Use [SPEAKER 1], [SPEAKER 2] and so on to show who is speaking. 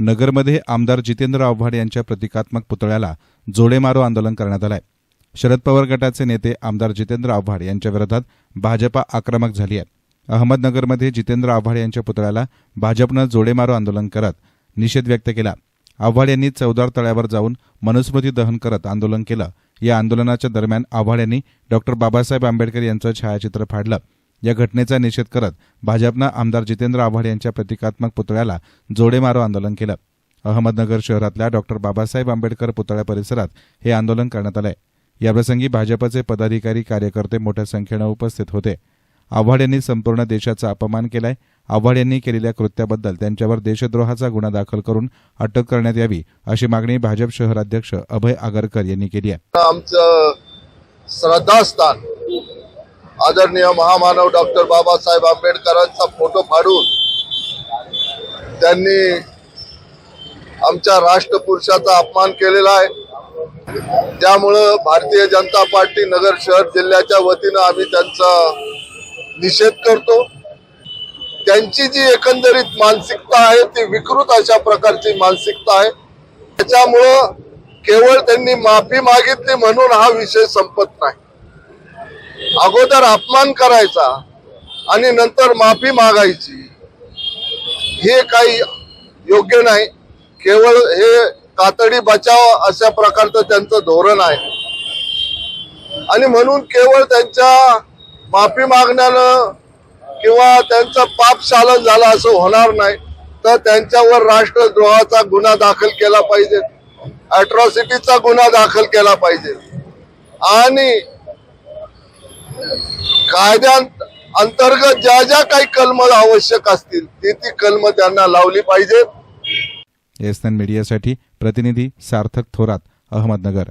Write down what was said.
[SPEAKER 1] नगरमध्ये आमदार जितेंद्र आव्हाड यांच्या प्रतिकात्मक पुतळ्याला जोडेमारो आंदोलन करण्यात आलंय. शरद पवार गटाचे नेते आमदार जितेंद्र आव्हाड यांच्या विरोधात भाजपा आक्रमक झाली आहे. अहमदनगरमध्ये जितेंद्र आव्हाड यांच्या पुतळ्याला भाजपनं जोडेमारो आंदोलन करत निषेध व्यक्त केला. आव्हाड यांनी चौदार तळ्यावर जाऊन मनुस्मृती दहन करत आंदोलन केलं. या आंदोलनाच्या दरम्यान आव्हाड यांनी डॉक्टर बाबासाहेब आंबेडकर यांचं छायाचित्र फाडलं. या घटनेचा निषेध करत भाजपनं आमदार जितेंद्र आव्हाड यांच्या प्रतिकात्मक पुतळ्याला जोडेमारो आंदोलन केलं. अहमदनगर शहरातल्या डॉक्टर बाबासाहेब आंबेडकर पुतळ्या परिसरात हे आंदोलन करण्यात आलंय. याप्रसंगी भाजपचे पदाधिकारी कार्यकर्ते मोठ्या संख्येनं उपस्थित होते. आव्हाड यांनी संपूर्ण देशाचा अपमान केलाय. आव्हाड यांनी केलेल्या कृत्याबद्दल त्यांच्यावर देशद्रोहाचा गुन्हा दाखल करून अटक करण्यात यावी अशी मागणी भाजप शहराध्यक्ष अभय आगरकर यांनी केली आहे.
[SPEAKER 2] आमचं श्रद्धास्थान आदरणीय महामानव डॉक्टर बाबासाहेब आंबेडकरांचा फोटो फाडून त्यांनी आमच्या राष्ट्रपुरुषाचा अपमान केलेला आहे. त्यामुळं भारतीय जनता पार्टी नगर शहर जिल्ह्याच्या वतीनं आम्ही त्यांचा निषेध करतो. त्यांची जी एकंदरीत मानसिकता आहे ती विकृत अशा प्रकारची मानसिकता आहे. त्याच्यामुळं केवळ त्यांनी माफी मागितली म्हणून हा विषय संपत नाही. अगोदर अपमान करायचा आणि नंतर माफी मागायची. हे काही योग्य नाही. केवळ हे कातडी बचाव अशा प्रकारचं त्यांचं धोरण आहे. आणि म्हणून केवळ त्यांच्या माफी मागण्यानं किंवा त्यांचं पाप चालन झालं असं होणार नाही तर त्यांच्यावर राष्ट्रद्रोहाचा गुन्हा दाखल केला पाहिजे. अट्रॉसिटीचा गुन्हा दाखल केला पाहिजे. आणि कायद्या अंतर्गत ज्या ज्या काही कलम आवश्यक असतील ती ती कलम त्यांना लावली पाहिजे
[SPEAKER 1] एस मीडियासाठी प्रतिनिधी सार्थक थोरात अहमदनगर.